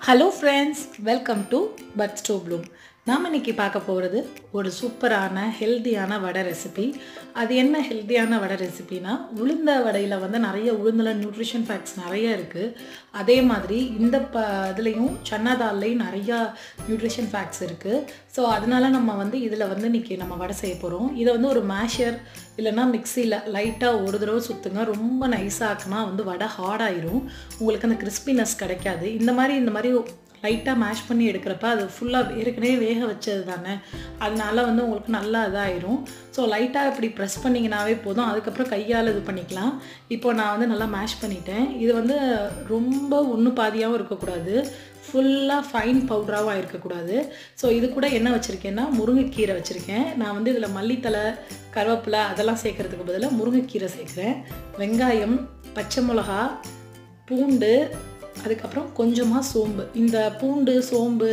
Hello friends welcome to bud to bloom நாம் இன்றைக்கி பார்க்க போகிறது ஒரு சூப்பரான ஹெல்த்தியான வடை ரெசிபி அது என்ன ஹெல்த்தியான வடை ரெசிபினா உளுந்த வடையில் வந்து நிறைய உளுந்தில் நியூட்ரிஷன் ஃபேக்ட்ஸ் நிறைய இருக்குது அதே மாதிரி இந்த ப இதுலேயும் சன்னதால்லையும் நிறையா நியூட்ரிஷன் ஃபேக்ட்ஸ் இருக்குது ஸோ அதனால நம்ம வந்து இதில் வந்து இன்றைக்கி நம்ம வடை செய்ய போகிறோம் இதை வந்து ஒரு மேஷர் இல்லைன்னா மிக்சியில் லைட்டாக ஒரு தடவை சுற்றுங்க ரொம்ப நைஸாக்குனா வந்து வடை ஹார்டாயிரும் உங்களுக்கு அந்த கிறிஸ்பினஸ் கிடைக்காது. இந்த மாதிரி இந்த மாதிரி லைட்டாக மேஷ் பண்ணி எடுக்கிறப்ப அது ஃபுல்லாக ஏற்கனவே வேக வச்சது தானே? அதனால வந்து உங்களுக்கு நல்லா இதாயிரும். ஸோ லைட்டாக இப்படி ப்ரெஸ் பண்ணிங்கனாவே போதும். அதுக்கப்புறம் கையால் இது பண்ணிக்கலாம். இப்போ நான் வந்து நல்லா மேஷ் பண்ணிட்டேன். இது வந்து ரொம்ப ஒன்று பாதியாகவும் இருக்கக்கூடாது. ஃபுல்லாக ஃபைன் பவுடராகவும் இருக்கக்கூடாது ஸோ இது கூட என்ன வச்சுருக்கேன்னா முருங்கைக்கீரை வச்சுருக்கேன். நான் வந்து இதில் மல்லித்தலை கருவேப்பிலை அதெல்லாம் சேர்க்குறதுக்கு பதிலாக முருங்கைக்கீரை சேர்க்குறேன். வெங்காயம் பச்சை மிளகா பூண்டு அதுக்கப்புறம் கொஞ்சமாக சோம்பு. இந்த பூண்டு சோம்பு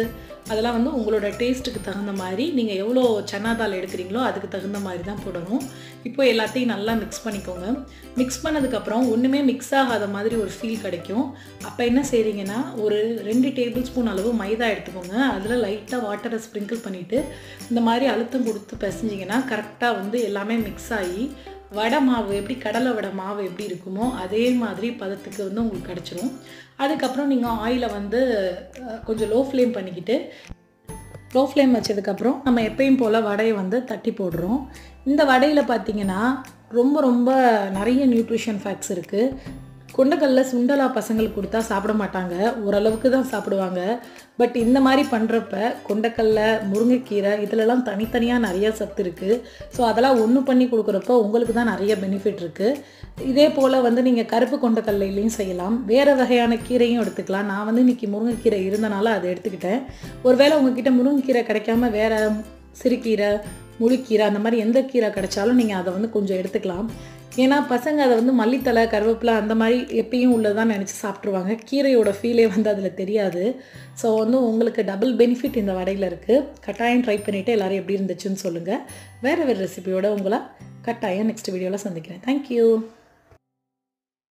அதெல்லாம் வந்து உங்களோட டேஸ்ட்டுக்கு தகுந்த மாதிரி நீங்கள் எவ்வளோ சன்னா தால் எடுக்கிறீங்களோ அதுக்கு தகுந்த மாதிரி தான் போடணும். இப்போ எல்லாத்தையும் நல்லா மிக்ஸ் பண்ணிக்கோங்க. மிக்ஸ் பண்ணதுக்கப்புறம் ஒன்றுமே மிக்ஸ் ஆகாத மாதிரி ஒரு ஃபீல் கிடைக்கும். அப்போ என்ன செய்கிறீங்கன்னா ஒரு ரெண்டு டேபிள் ஸ்பூன் அளவு மைதா எடுத்துக்கோங்க. அதில் லைட்டாக வாட்டரை ஸ்ப்ரிங்கிள் பண்ணிவிட்டு இந்த மாதிரி அழுத்தம் கொடுத்து பிசைஞ்சிங்கன்னா கரெக்டாக வந்து எல்லாமே மிக்ஸ் ஆகி வடை மாவு எப்படி கடலை வடை மாவு எப்படி இருக்குமோ அதே மாதிரி பதத்துக்கு வந்து உங்களுக்கு கிடச்சிரும். அதுக்கப்புறம் நீங்கள் ஆயிலை வந்து கொஞ்சம் லோ ஃப்ளேம் பண்ணிக்கிட்டு லோ ஃப்ளேம் வச்சதுக்கப்புறம் நம்ம எப்பயும் போல் வடையை வந்து தட்டி போடுறோம். இந்த வடையில் பார்த்திங்கன்னா ரொம்ப ரொம்ப நிறைய நியூட்ரிஷன் ஃபேக்ட்ஸ் இருக்குது கொண்டக்கல்ல சுண்டலா பசங்களுக்கு கொடுத்தா சாப்பிட மாட்டாங்க. ஓரளவுக்கு தான் சாப்பிடுவாங்க. பட் இந்த மாதிரி பண்ணுறப்ப கொண்டக்கல்ல முருங்கைக்கீரை இதிலலாம் தனித்தனியாக நிறைய சத்து இருக்குது ஸோ அதெல்லாம் ஒன்று பண்ணி கொடுக்குறப்ப உங்களுக்கு தான் நிறைய பெனிஃபிட் இருக்குது இதே போல் வந்து நீங்கள் கருப்பு கொண்டக்கல்லையிலையும் செய்யலாம். வேறு வகையான கீரையும் எடுத்துக்கலாம். நான் வந்து இன்றைக்கி முருங்கைக்கீரை இருந்தனால அதை எடுத்துக்கிட்டேன். ஒருவேளை உங்ககிட்ட முருங்கைக்கீரை கிடைக்காம வேறு சிறுகீரை முழுக்கீரை அந்த மாதிரி எந்த கீரை கிடைச்சாலும் நீங்கள் அதை வந்து கொஞ்சம் எடுத்துக்கலாம். ஏன்னா பசங்க அதை வந்து மல்லித்தலை கருவேப்பிலை அந்த மாதிரி எப்பயும் உள்ளதான் நினச்சி சாப்பிட்ருவாங்க கீரையோட ஃபீலே வந்து அதில் தெரியாது. ஸோ வந்து உங்களுக்கு டபுள் பெனிஃபிட் இந்த வடையில் இருக்குது கட்டாயம் ட்ரை பண்ணிவிட்டு எல்லோரும் எப்படி இருந்துச்சுன்னு சொல்லுங்கள் வேறு வேறு ரெசிபியோட உங்களை கட்டாயம் நெக்ஸ்ட் வீடியோவில் சந்திக்கிறேன். தேங்க்யூ